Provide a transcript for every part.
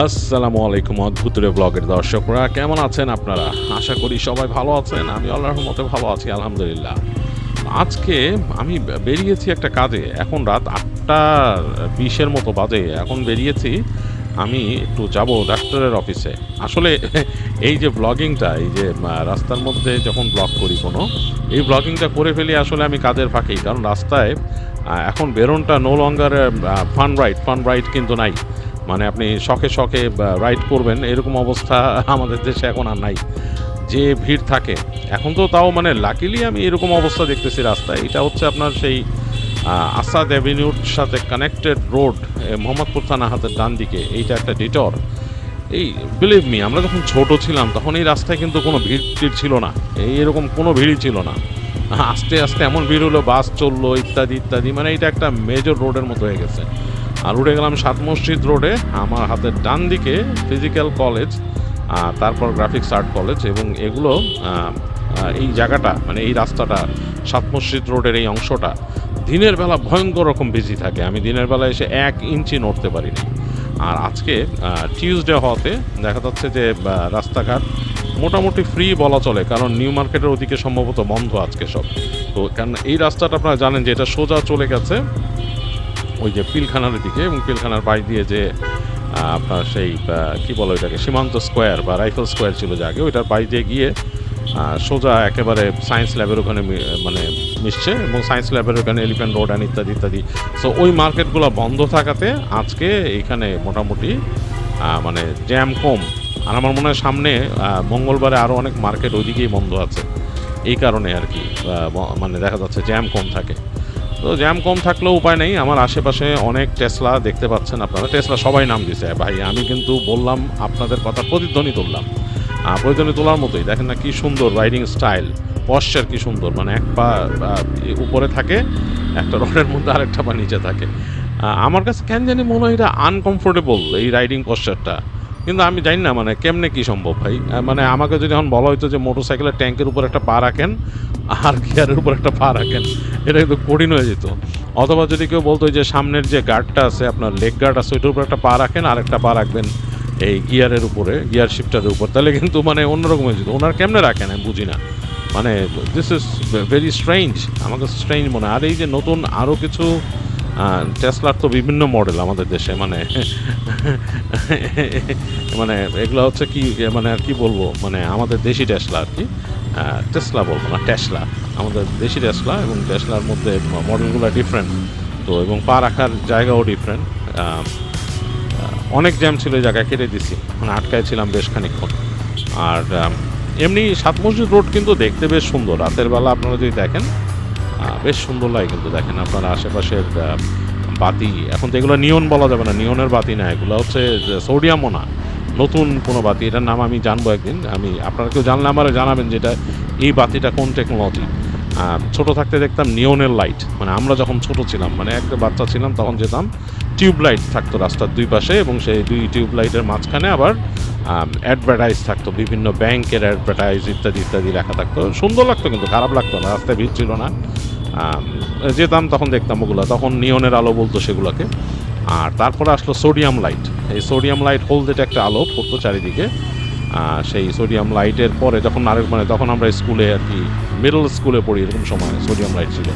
আসসালামু আলাইকুম অদ্ভুত রে ব্লগের দর্শকরা। কেমন আছেন আপনারা? আশা করি সবাই ভালো আছেন। আমি আল্লাহর মতে ভালো আছি, আলহামদুলিল্লাহ। আজকে আমি বেরিয়েছি একটা কাজে। এখন রাত আটটা বিশের মতো বাজে। এখন বেরিয়েছি, আমি একটু যাব ডাক্তারের অফিসে। আসলে এই যে ব্লগিংটা এই যে রাস্তার মধ্যে যখন ব্লগ করি কোনো, এই ব্লগিংটা করে ফেলি আসলে আমি কাজের ফাঁকেই। কারণ রাস্তায় এখন বেরোনটা no longer fun ride fun ride কিন্তু নাই। মানে আপনি শখে শখে রাইড করবেন, এরকম অবস্থা আমাদের দেশে এখন আর নাই। যে ভিড় থাকে, এখন তো তাও মানে লাকিলি আমি এরকম অবস্থা দেখতেছি রাস্তায়। এটা হচ্ছে আপনার সেই আসাদ অ্যাভিনিউর সাথে কানেক্টেড রোড মোহাম্মদপুর থানা হাতের ডান দিকে। এইটা একটা ডিটর এই বিলিভ মি আমরা যখন ছোট ছিলাম, তখন এই রাস্তায় কিন্তু কোনো ভিড় টিড় ছিল না। এই এরকম কোনো ভিড়ই ছিল না। আস্তে আস্তে এমন ভিড় হলো, বাস চলল, ইত্যাদি ইত্যাদি। মানে এটা একটা মেজর রোডের মতো হয়ে গেছে। আর উঠে গেলাম সাত মসজিদ রোডে, আমার হাতের ডান দিকে ফিজিক্যাল কলেজ তারপর গ্রাফিক্স আর্ট কলেজ এবং এগুলো এই জায়গাটা মানে এই রাস্তাটা, সাত মসজিদ রোডের এই অংশটা, দিনের বেলা ভয়ঙ্কর রকম বিজি থাকে। আমি দিনের বেলা এসে এক ইঞ্চি নড়তে পারি না আর আজকে টিউসডে হওয়াতে দেখা যাচ্ছে যে রাস্তাঘাট মোটামুটি ফ্রি বলা চলে, কারণ নিউ মার্কেটের ওদিকে সম্ভবত বন্ধ আজকে সব। তো কারণ এই রাস্তাটা আপনারা জানেন যে এটা সোজা চলে গেছে ওই যে পিলখানার দিকে এবং পিলখানার পাশ দিয়ে যে আপনার সেই কি বলো এটাকে সীমান্ত স্কোয়ার বা রাইফেল স্কোয়ার ছিল যে আগে, ওইটার পাশ দিয়ে গিয়ে সোজা একেবারে সায়েন্স ল্যাবের ওখানে মানে মিশছে এবং সায়েন্স ল্যাবের ওখানে এলিফ্যান্ট রোড অ্যান্ড ইত্যাদি ইত্যাদি। সো ওই মার্কেটগুলো বন্ধ থাকাতে আজকে এখানে মোটামুটি মানে জ্যাম কম। আর আমার মনে হয় সামনে মঙ্গলবারে আরও অনেক মার্কেট ওইদিকেই বন্ধ আছে। এই কারণে আর কি মানে দেখা যাচ্ছে জ্যাম কম থাকে। তো জ্যাম কম থাকলেও উপায় নেই। আমার আশেপাশে অনেক টেসলা দেখতে পাচ্ছেন আপনারা। টেসলা সবাই নাম দিছে। ভাই, আমি কিন্তু বললাম, আপনাদের কথা প্রতিধ্বনি তুললাম। প্রতিধ্বনি তোলার মতোই। দেখেন না কি সুন্দর রাইডিং স্টাইল পশ্চার কি সুন্দর। মানে এক পা উপরে থাকে, একটা রডের মধ্যে আরেকটা পা নিচে থাকে। আমার কাছে কেন জানি মনে হয় এটা আনকমফোর্টেবল এই রাইডিং পশ্চারটা কিন্তু আমি জানি না মানে কেমনে কি সম্ভব ভাই? মানে আমাকে যদি এখন বলা হইতো যে মোটরসাইকেলের ট্যাঙ্কের উপর একটা পা রাখেন, আর গিয়ারের উপর একটা পা রাখেন, এটা কিন্তু কঠিন হয়ে যেত। অথবা যদি কেউ বলতো যে সামনের যে গার্ডটা আছে, আপনার লেগ গার্ড আছে, ওইটার উপর একটা পা রাখেন, আর একটা পা রাখবেন এই গিয়ারের উপরে, গিয়ার শিফটারের উপর, তাহলে কিন্তু মানে অন্যরকম হয়ে যেত। ওনার কেমনে রাখেন, আমি বুঝি না। মানে দিস ইজ ভেরি স্ট্রেঞ্জ আমাকে স্ট্রেঞ্জ মনে হয়। আর এই যে নতুন আরও কিছু টেসলার তো বিভিন্ন মডেল আমাদের দেশে মানে মানে এগুলো হচ্ছে কি মানে আর কি বলব মানে আমাদের দেশি টেসলা আর কি। টেসলা বলব না টেসলা আমাদের দেশি টেসলা এবং টেসলার মধ্যে মডেলগুলো ডিফারেন্ট তো এবং পা রাখার জায়গাও ডিফারেন্ট অনেক জ্যাম ছিল জায়গায়, কেটে দিছি। মানে আটকায় ছিলাম বেশ খানিকক্ষণ। আর এমনি সাত মসজিদ রোড কিন্তু দেখতে বেশ সুন্দর। রাতের বেলা আপনারা যদি দেখেন বেশ সুন্দর লাগে কিন্তু দেখেন আপনার আশেপাশের বাতি। এখন তো এগুলো নিয়ন বলা যাবে না, নিয়নের বাতি না, এগুলো হচ্ছে সোডিয়ামও না, নতুন কোনো বাতি। এটার নাম আমি জানব একদিন। আমি আপনারা কেউ জানলে আমার জানাবেন যেটা এই বাতিটা কোন টেকনোলজি ছোট থাকতে দেখতাম নিয়নের লাইট মানে আমরা যখন ছোট ছিলাম মানে একটা বাচ্চা ছিলাম, তখন যেতাম টিউব লাইট থাকতো রাস্তার দুই পাশে এবং সেই দুই টিউব লাইটের মাঝখানে আবার অ্যাডভার্টাইজ থাকতো, বিভিন্ন ব্যাংকের অ্যাডভার্টাইজ ইত্যাদি ইত্যাদি লেখা থাকতো। সুন্দর লাগতো কিন্তু, খারাপ লাগতো না, রাস্তায় ভিড় ছিল না। যেতাম তখন দেখতাম ওগুলো, তখন নিয়নের আলো বলতো সেগুলোকে। আর তারপরে আসলো সোডিয়াম লাইট। এই সোডিয়াম লাইট হলদেটা একটা আলো পড়তো চারিদিকে। সেই সোডিয়াম লাইটের পরে যখন আরেক মানে তখন আমরা স্কুলে আর কি মিডল স্কুলে পড়ি এরকম সময় সোডিয়াম লাইট ছিল।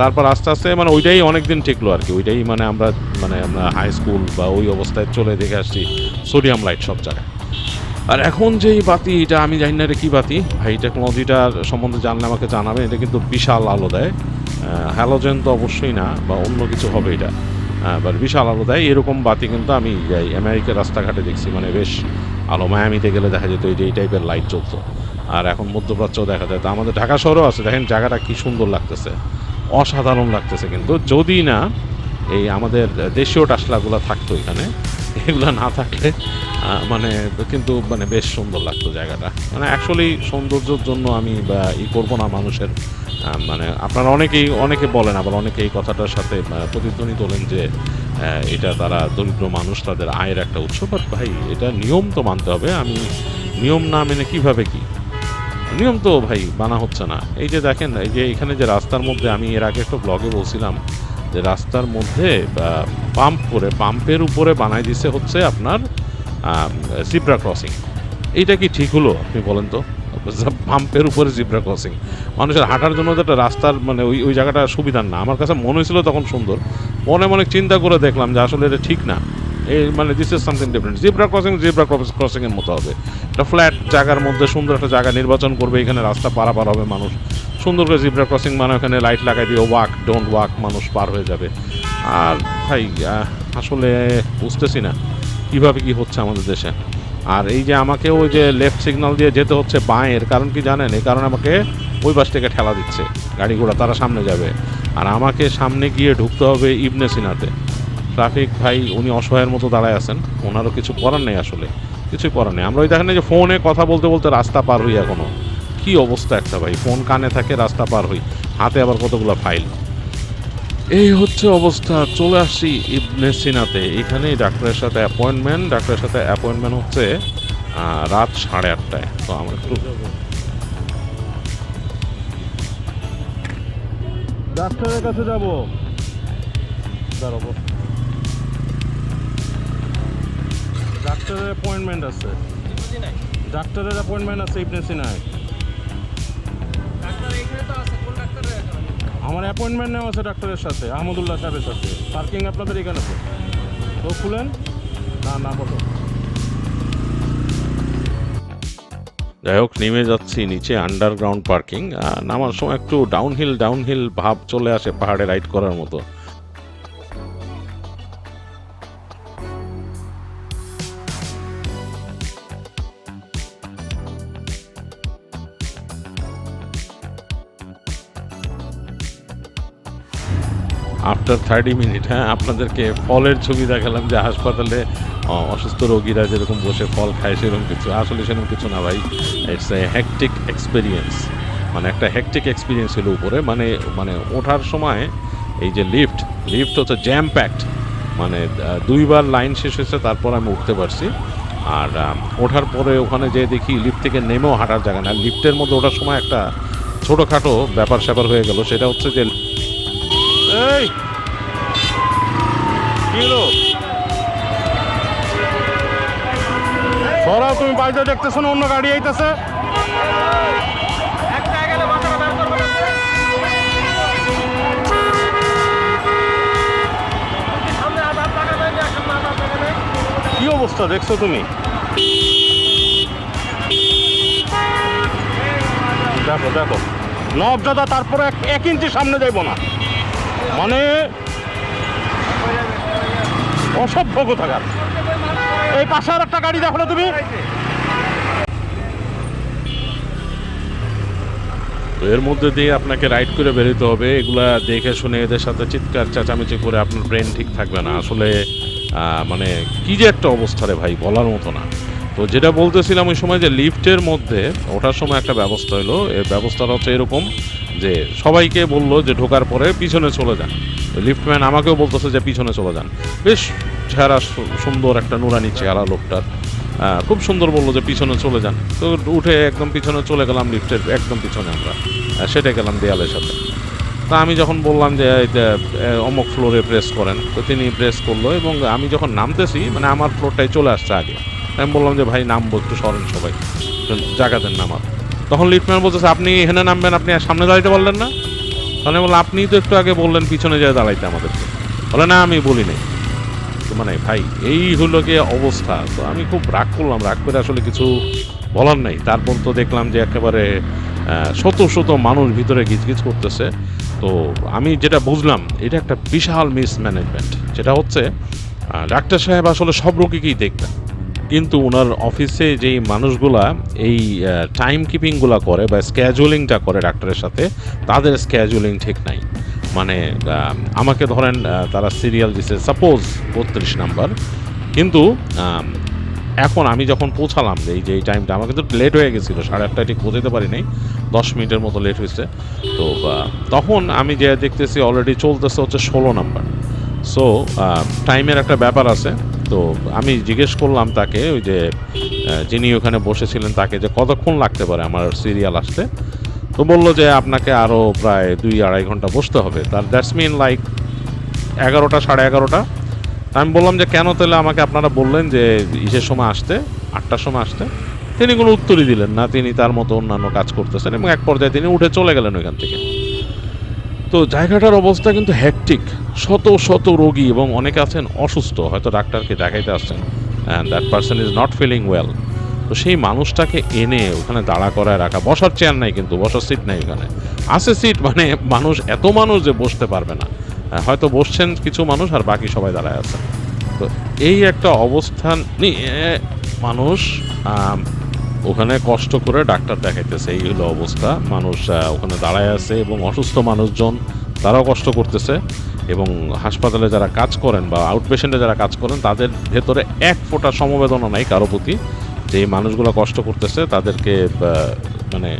তারপর আস্তে আস্তে মানে ওইটাই অনেক দিন টিকলো আর কি। ওইটাই মানে আমরা মানে আমরা হাই স্কুল বা ওই অবস্থায় চলে দেখে আসছি সোডিয়াম লাইট সব জায়গায়। আর এখন যে বাতি, এটা আমি জানি না এটা কী বাতি। ভাই টেকনোলজিটার সম্বন্ধে জানলে আমাকে জানাবেন, এটা কিন্তু বিশাল আলো দেয়। হ্যালোজেন তো অবশ্যই না, বা অন্য কিছু হবে এটা। বাট বিশাল আলো দেয়। এরকম বাতি কিন্তু আমি যাই আমেরিকার রাস্তাঘাটে দেখছি মানে বেশ আলো। মায়ামিতে গেলে দেখা যেত এই যে এই টাইপের লাইট জ্বলতো। আর এখন মধ্যপ্রাচ্যও দেখা যায়। তো আমাদের ঢাকা শহরেও আছে। দেখেন জায়গাটা কি সুন্দর লাগতেছে। অসাধারণ লাগতেছে কিন্তু। যদি না, এই আমাদের দেশীয় টাসলাগুলো থাকতো এখানে এগুলো না থাকলে মানে কিন্তু মানে বেশ সুন্দর লাগতো জায়গাটা। মানে অ্যাকচুয়ালি সৌন্দর্যের জন্য আমি ই করব না মানুষের মানে আপনারা অনেকেই, অনেকে বলেন আবার অনেকে এই কথাটার সাথে প্রতিধ্বনি তোলেন যে এটা তারা দরিদ্র মানুষ তাদের আয়ের একটা উৎস। বাট ভাই, এটা নিয়ম তো মানতে হবে। আমি নিয়ম না মেনে কীভাবে কি? নিয়ম তো ভাই, মানা হচ্ছে না। এই যে দেখেন, এই যে এখানে যে রাস্তার মধ্যে আমি এর আগে একটা ব্লগে বলছিলাম যে রাস্তার মধ্যে পাম্প করে, পাম্পের উপরে বানাই দিছে হচ্ছে আপনার জিব্রা ক্রসিং এইটা কি ঠিক হলো, আপনি বলেন তো? পাম্পের উপরে জিব্রা ক্রসিং মানুষের হাঁটার জন্য তো একটা রাস্তার মানে ওই ওই জায়গাটা সুবিধার না। আমার কাছে মনে হয়েছিল তখন সুন্দর। মনে মনে চিন্তা করে দেখলাম যে আসলে এটা ঠিক না। এই মানে this is something different zebra crossing zebra crossing এর মতো হবে। একটা ফ্ল্যাট জায়গার মধ্যে সুন্দর একটা জায়গা নির্বাচন করবে, এখানে রাস্তা পারাপার হবে মানুষ। সুন্দর করে জিব্রা ক্রসিং মানে ওখানে লাইট লাগাই দিয়ে ওয়াক ডোন্ট ওয়াক মানুষ পার হয়ে যাবে। আর ভাই আসলে বুঝতেছি না, কীভাবে কি হচ্ছে আমাদের দেশে। আর এই যে আমাকে ওই যে লেফট সিগন্যাল দিয়ে যেতে হচ্ছে বাঁয়ের, কারণ কি জানেন? এই কারণে আমাকে ওই পাশ থেকে ঠেলা দিচ্ছে, গাড়ি ঘোড়া, তারা সামনে যাবে। আর আমাকে সামনে গিয়ে ঢুকতে হবে ইবনে সিনাতে। ট্রাফিক ভাই, উনি অসহায়ের মতো দাঁড়ায় আছেন, ওনারও কিছু করার নেই আসলে, কিছুই করার নেই। আমরা ওই দেখেন যে ফোনে কথা বলতে বলতে রাস্তা পার হই এখনও। কি অবস্থা একটা ভাই? ফোন কানে থাকে রাস্তা পার হই। হাতে আবার কতগুলো ফাইল? এই হচ্ছে অবস্থা। চলে আসি ইবনে সিনাতে এখানেই ডাক্তারের সাথে অ্যাপয়েন্টমেন্ট ডাক্তারের সাথে অ্যাপয়েন্টমেন্ট হচ্ছে রাত সাড়ে আটটায়। তো আমরা একটু ডাক্তারের কাছে যাব। দাঁড়াবো ডাক্তারের অ্যাপয়েন্টমেন্ট আছে। ডাক্তারের অ্যাপয়েন্টমেন্ট আছে ইবনে সিনায় আমার অ্যাপয়েন্টমেন্ট নেওয়া আছে ডাক্তারের সাথে আহমদুল্লাহ সাহেবের সাথে। পার্কিং আপনাদের এখানে তো তো খুলেন। না না বলো যাই হোক নেমে যাচ্ছি নিচে আন্ডারগ্রাউন্ড পার্কিং নামার সময় একটু ডাউনহিল ডাউনহিল ভাব চলে আসে পাহাড়ে রাইড করার মতো। আফটার থার্টি মিনিট হ্যাঁ আপনাদেরকে ফলের ছবি দেখালাম যে হাসপাতালে অসুস্থ রোগীরা যেরকম বসে ফল খায় সেরকম কিছু। আসলে সেরকম কিছু না ভাই ইটস এ হ্যাকটিক এক্সপিরিয়েন্স মানে একটা হ্যাকটিক এক্সপিরিয়েন্স হলো উপরে। মানে মানে ওঠার সময় এই যে লিফট লিফট হচ্ছে জ্যাম প্যাক্ট মানে দুইবার লাইন শেষ হয়েছে, তারপর আমি উঠতে পারছি। আর ওঠার পরে ওখানে যে দেখি লিফট থেকে নেমেও হাঁটার জায়গা না। লিফটের মধ্যে ওঠার সময় একটা ছোটোখাটো ব্যাপার স্যাপার হয়ে গেল। সেটা হচ্ছে যে এই! সরাও তুমি বাইরে দেখতেছো না, অন্য গাড়ি আইতেছে? কি অবস্থা দেখছ তুমি? দেখো দেখো। নব দাদা তারপরে এক ইঞ্চি সামনে যাইব না। মানে অসভ্য কোথাকার। এই পাশে আর একটা গাড়ি দেখো না তুমি। তো এর মধ্যে দিয়ে আপনাকে রাইড করে বেরোতে হবে। এগুলা দেখে শুনে এদের সাথে চিৎকার, চেঁচামেচি করে আপনার ব্রেন ঠিক থাকবে না। আসলে মানে কি যে একটা অবস্থা রে ভাই, বলার মতো না। তো যেটা বলতেছিলাম ওই সময় যে লিফটের মধ্যে ওঠার সময় একটা ব্যবস্থা হলো এই ব্যবস্থাটা হচ্ছে এরকম যে সবাইকে বলল যে ঢোকার পরে পিছনে চলে যান। লিফটম্যান আমাকেও বলতেছে যে পিছনে চলে যান। বেশ চেহারা সুন্দর একটা নুরানি চেহারা লোকটার। খুব সুন্দর বলল যে পিছনে চলে যান। তো উঠে একদম পিছনে চলে গেলাম লিফটের একদম পিছনে আমরা। সেটে গেলাম দেয়ালের সাথে। তা আমি যখন বললাম যে অমুক ফ্লোরে প্রেস করেন, তো তিনি প্রেস করল এবং আমি যখন নামতেছি মানে আমার ফ্লোরটাই চলে আসছে আগে। আমি বললাম যে, ভাই, নামবো একটু, সরেন সবাই। জায়গা দেন নামার তখন লিফটম্যান বলতেছে, আপনি এখানে নামবেন, আপনি সামনে দাঁড়াইতে পারলেন না। তাহলে বললাম আপনি তো একটু আগে বললেন, পিছনে যায় দাঁড়াইতে আমাদেরকে। বলে, না, আমি বলি নাই। মানে ভাই, এই হলো গিয়ে অবস্থা। তো আমি খুব রাগ করলাম। রাগ করে আসলে কিছু বলার নাই। তারপর তো দেখলাম যে একেবারে শত শত মানুষ ভিতরে গিজগিজ করতেছে। তো আমি যেটা বুঝলাম, এটা একটা বিশাল মিসম্যানেজমেন্ট যেটা হচ্ছে ডাক্তার সাহেব আসলে সব রোগীকেই দেখবেন। কিন্তু ওনার অফিসে যেই মানুষগুলা এই টাইম কিপিংগুলা করে বা স্ক্যাজুয়ালিংটা করে ডাক্তারের সাথে, তাদের স্ক্যাজুয়ালিং ঠিক নাই। মানে আমাকে ধরেন তারা সিরিয়াল দিছে সাপোজ বত্রিশ নাম্বার। কিন্তু এখন আমি যখন পৌঁছালাম যে এই যে এই টাইমটা আমার কিন্তু লেট হয়ে গেছিল, সাড়ে আটটায় ঠিক পৌঁছাতে পারি নাই। দশ মিনিটের মতো লেট হয়েছে তো তখন আমি যে দেখতেছি অলরেডি চলতেছে হচ্ছে ষোলো নাম্বার। সো টাইমের একটা ব্যাপার আছে। তো আমি জিজ্ঞেস করলাম তাকে, ওই যে যিনি ওখানে বসেছিলেন তাকে যে কতক্ষণ লাগতে পারে আমার সিরিয়াল আসতে? তো বলল যে আপনাকে আরও প্রায় দুই আড়াই ঘণ্টা বসতে হবে। তার দ্যাটস মিন লাইক এগারোটা, সাড়ে এগারোটা। আমি বললাম যে কেন তাহলে আমাকে আপনারা বললেন যে ইসের সময় আসতে, আটটার সময় আসতে? তিনি কোনো উত্তরই দিলেন না। তিনি তার মতো অন্যান্য কাজ করতেছেন এবং এক পর্যায়ে তিনি উঠে চলে গেলেন ওইখান থেকে। তো জায়গাটার অবস্থা কিন্তু হ্যাকটিক শত শত রোগী এবং অনেকে আছেন অসুস্থ। হয়তো ডাক্তারকে দেখাইতে আসছেন and that person is not feeling well তো সেই মানুষটাকে এনে ওখানে দাঁড়া করায় রাখা, বসার চেয়ার নাই কিন্তু, বসার সিট নাই ওখানে আছে সিট মানে মানুষ, এত মানুষ যে বসতে পারবে না। হয়তো বসছেন কিছু মানুষ আর বাকি সবাই দাঁড়ায় আছেন তো এই একটা অবস্থান নিয়ে মানুষ ওখানে কষ্ট করে ডাক্তার দেখাইতেছে, এই হলো অবস্থা। মানুষ ওখানে দাঁড়ায় আছে এবং অসুস্থ মানুষজন, তারাও কষ্ট করতেছে এবং হাসপাতালে যারা কাজ করেন বা আউটপেশেন্টে যারা কাজ করেন, তাদের ভেতরে এক ফোঁটা সমবেদনা নাই কারও প্রতি। যে মানুষগুলো কষ্ট করতেছে, তাদেরকে মানে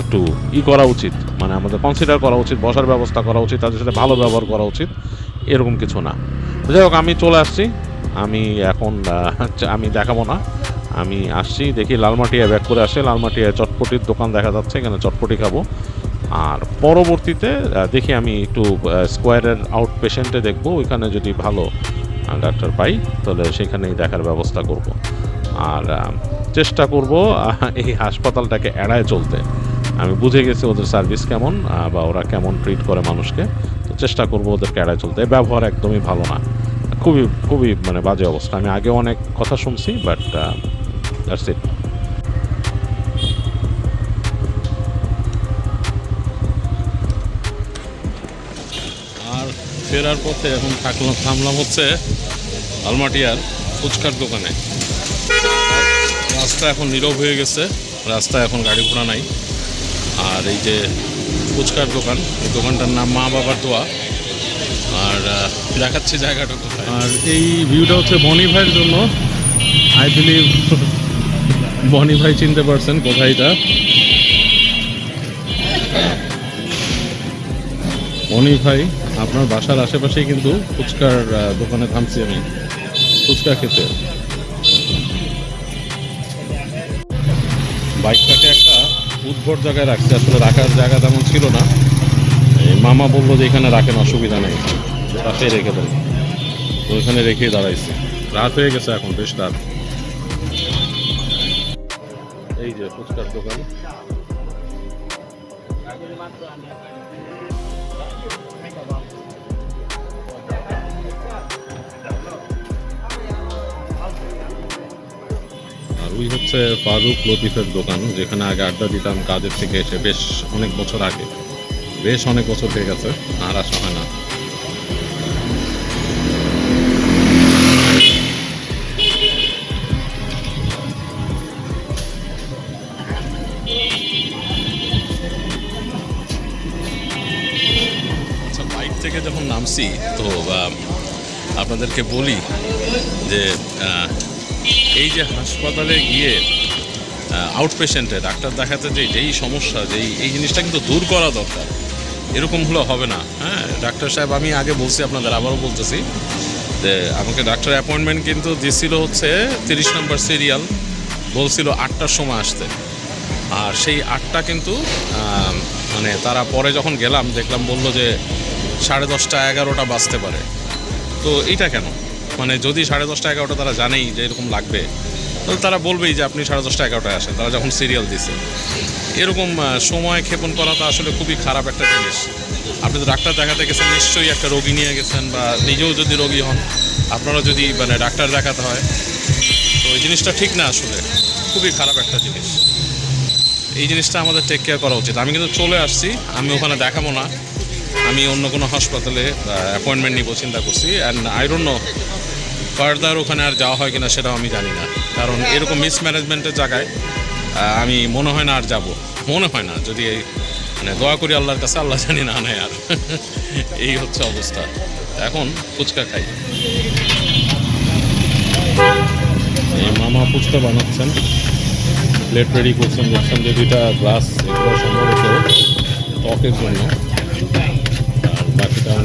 একটু ই করা উচিত মানে আমাদের কনসিডার করা উচিত, বসার ব্যবস্থা করা উচিত, তাদের সাথে ভালো ব্যবহার করা উচিত, এরকম কিছু না। যাই হোক, আমি চলে আসছি। আমি এখন আমি দেখাবো না। আমি আসছি, দেখি লালমাটিয়া ব্যাক করে আসে লালমাটিয়া চটপটির দোকান দেখা যাচ্ছে, এখানে চটপটি খাব। আর পরবর্তীতে দেখি আমি একটু স্কোয়ারের আউট পেশেন্টে দেখব, ওইখানে যদি ভালো ডাক্তার পাই, তাহলে সেখানেই দেখার ব্যবস্থা করব। আর চেষ্টা করব এই হাসপাতালটাকে এড়ায় চলতে। আমি বুঝে গেছি ওদের সার্ভিস কেমন বা ওরা কেমন ট্রিট করে মানুষকে। তো চেষ্টা করব ওদেরকে এড়ায় চলতে। ব্যবহার একদমই ভালো না। খুবই খুবই মানে বাজে অবস্থা। আমি আগে অনেক কথা শুনছি, বাট দ্যাটস ইট আর ফেরার পথে এখন থাকলাম থামলাম হচ্ছে আলমাটিয়ার ফুচকার দোকানে। রাস্তা এখন নীরব হয়ে গেছে রাস্তা এখন গাড়ি ঘোড়া নাই। আর এই যে ফুচকার দোকান এই দোকানটার নাম মা বাবার দোয়া। আর দেখাচ্ছি জায়গাটা কোথায়। আর এই ভিউটা হচ্ছে বনি ভাইয়ের জন্য। আই বিলিভ বনি ভাই চিনতে পারছেন কোথায় এটা? বনি ভাই, আপনার বাসার আশেপাশেই কিন্তু ফুচকার দোকানে থামছি আমি। ফুচকা খেতে। বাইকটাকে একটা উদ্ভট জায়গায় রাখছে। আসলে রাখার জায়গা তেমন ছিল না। মামা বলল যে এখানে রাখেন, অসুবিধা নেই। পাশেই রেখে দেন। তো ওইখানে রেখেই দাঁড়াইছি। রাত হয়ে গেছে এখন, বেশ রাত। এই যে ফুচকার দোকান। আর ওই হচ্ছে ফারুক লতিফের দোকান, যেখানে আগে আড্ডা দিতাম কাজের থেকে এসে, বেশ অনেক বছর আগে। বেশ অনেক বছর হয়ে গেছে, আর আসা হয় না। থেকে যখন নামছি, তো আপনাদেরকে বলি যে এই যে হাসপাতালে গিয়ে আউট পেশেন্টে ডাক্তার দেখাতে যে যেই সমস্যা, যেই, এই জিনিসটা কিন্তু দূর করা দরকার। এরকম হলে হবে না হ্যাঁ? ডাক্তার সাহেব, আমি আগে বলছি আপনাদের, আবারও বলতেছি যে, আমাকে ডাক্তার অ্যাপয়েন্টমেন্ট কিন্তু দিছিল হচ্ছে তিরিশ নম্বর সিরিয়াল বলছিল আটটার সময় আসতে। আর সেই আটটা কিন্তু মানে তারা পরে যখন গেলাম, দেখলাম বলল যে সাড়ে দশটা এগারোটা বাজতে পারে। তো এইটা কেন? মানে যদি সাড়ে দশটা এগারোটা তারা জানেই যে এরকম লাগবে, তাহলে তারা বলবেই যে আপনি সাড়ে দশটা এগারোটায় আসেন, তারা যখন সিরিয়াল দিছে। এরকম সময় ক্ষেপণ করাটা আসলে খুবই খারাপ একটা জিনিস। আপনি তো ডাক্তার দেখাতে গেছেন, নিশ্চয়ই একটা রোগী নিয়ে গেছেন বা নিজেও যদি রোগী হন আপনারা যদি মানে ডাক্তার দেখাতে হয়। তো এই জিনিসটা ঠিক না আসলে, খুবই খারাপ একটা জিনিস। এই জিনিসটা আমাদের টেক কেয়ার করা উচিত। আমি কিন্তু চলে আসছি, আমি ওখানে দেখাবো না। আমি অন্য কোনো হাসপাতালে অ্যাপয়েন্টমেন্ট নিব চিন্তা করছি। And I don't know further ওখানে আর যাওয়া হয় কিনা সেটাও আমি জানি না। কারণ এরকম মিসম্যানেজমেন্টের জায়গায় আমি মনে হয় না আর যাব। মনে হয় না, যদি এই মানে দোয়া করি আল্লাহর কাছে, আল্লাহ জানি না নেয় আর। এই হচ্ছে অবস্থা। এখন ফুচকা খাই। এই মামা ফুচকা বানাচ্ছেন। প্লেট রেডি করছেন, দেখছেন যে দুইটা গ্লাস এগুলো সম্ভবত টকের জন্য।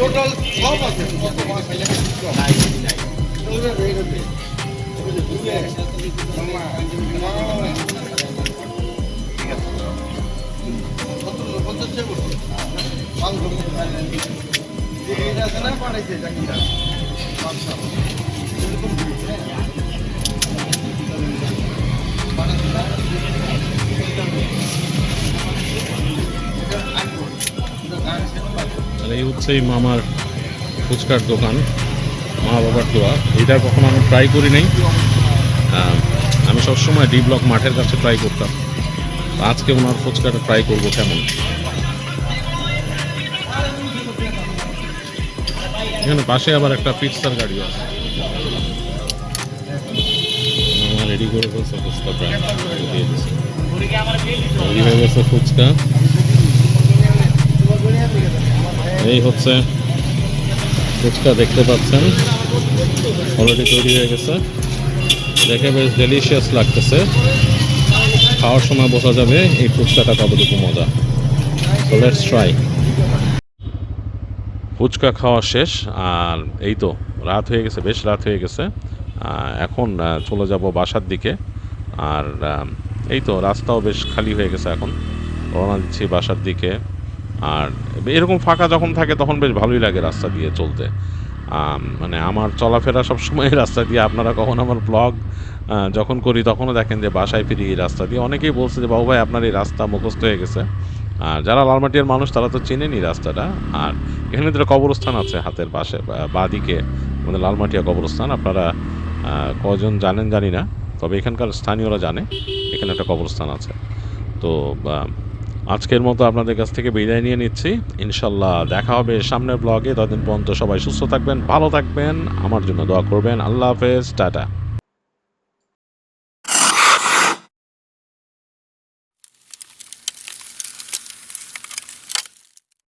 টোটাল সব আছে কত আছে না পাঠাইছে চাকরিটা এই হচ্ছে এই মামার ফুচকার দোকান, মা বাবার দোয়া। এটা কখনো আমি ট্রাই করি নাই। আমি সবসময় ডি ব্লক মাঠের কাছে ট্রাই করতাম। আজকে ওনার ফুচকাটা ট্রাই করব কেমন? এখানে পাশে আবার একটা পিৎজার গাড়িও আছে। রেডি করে ফেলছে ফুচকা প্রায় দিয়ে দিছে রেডি হয়ে গেছে ফুচকা। এই হচ্ছে ফুচকা, দেখতে পাচ্ছেন? অলরেডি তৈরি হয়ে গেছে। দেখে বেশ ডেলিশিয়াস লাগতেছে। খাওয়ার সময় বোঝা যাবে এই ফুচকাটা কতটুকু মজা। লেটস ট্রাই ফুচকা খাওয়া শেষ, আর এই তো, রাত হয়ে গেছে, বেশ রাত হয়ে গেছে। এখন চলে যাব বাসার দিকে। আর এই তো রাস্তাও বেশ খালি হয়ে গেছে এখন। রওনা দিচ্ছি বাসার দিকে। আর এরকম ফাঁকা যখন থাকে তখন বেশ ভালোই লাগে রাস্তা দিয়ে চলতে। মানে আমার চলাফেরা সবসময় রাস্তা দিয়ে। আপনারা কখন আমার ব্লগ যখন করি তখনও দেখেন যে বাসায় ফিরি এই রাস্তা দিয়ে। অনেকেই বলছে যে, বাবু ভাই, আপনার এই রাস্তা মুখস্থ হয়ে গেছে। আর যারা লালমাটিয়ার মানুষ তারা তো চেনেনি রাস্তাটা। আর এখানে একটা কবরস্থান আছে হাতের পাশে, বা- বাঁদিকে আমাদের লালমাটিয়া কবরস্থান। আপনারা কজন জানেন জানি না, তবে এখানকার স্থানীয়রা জানে, এখানে একটা কবরস্থান আছে। তো আজকের মতো আপনাদের কাছ থেকে বিদায় নিয়ে নিচ্ছি। ইনশাল্লাহ দেখা হবে সামনের ব্লগে ততদিন পর্যন্ত সবাই সুস্থ থাকবেন, ভালো থাকবেন। আমার জন্য দোয়া করবেন। আল্লাহ হাফেজ, টাটা।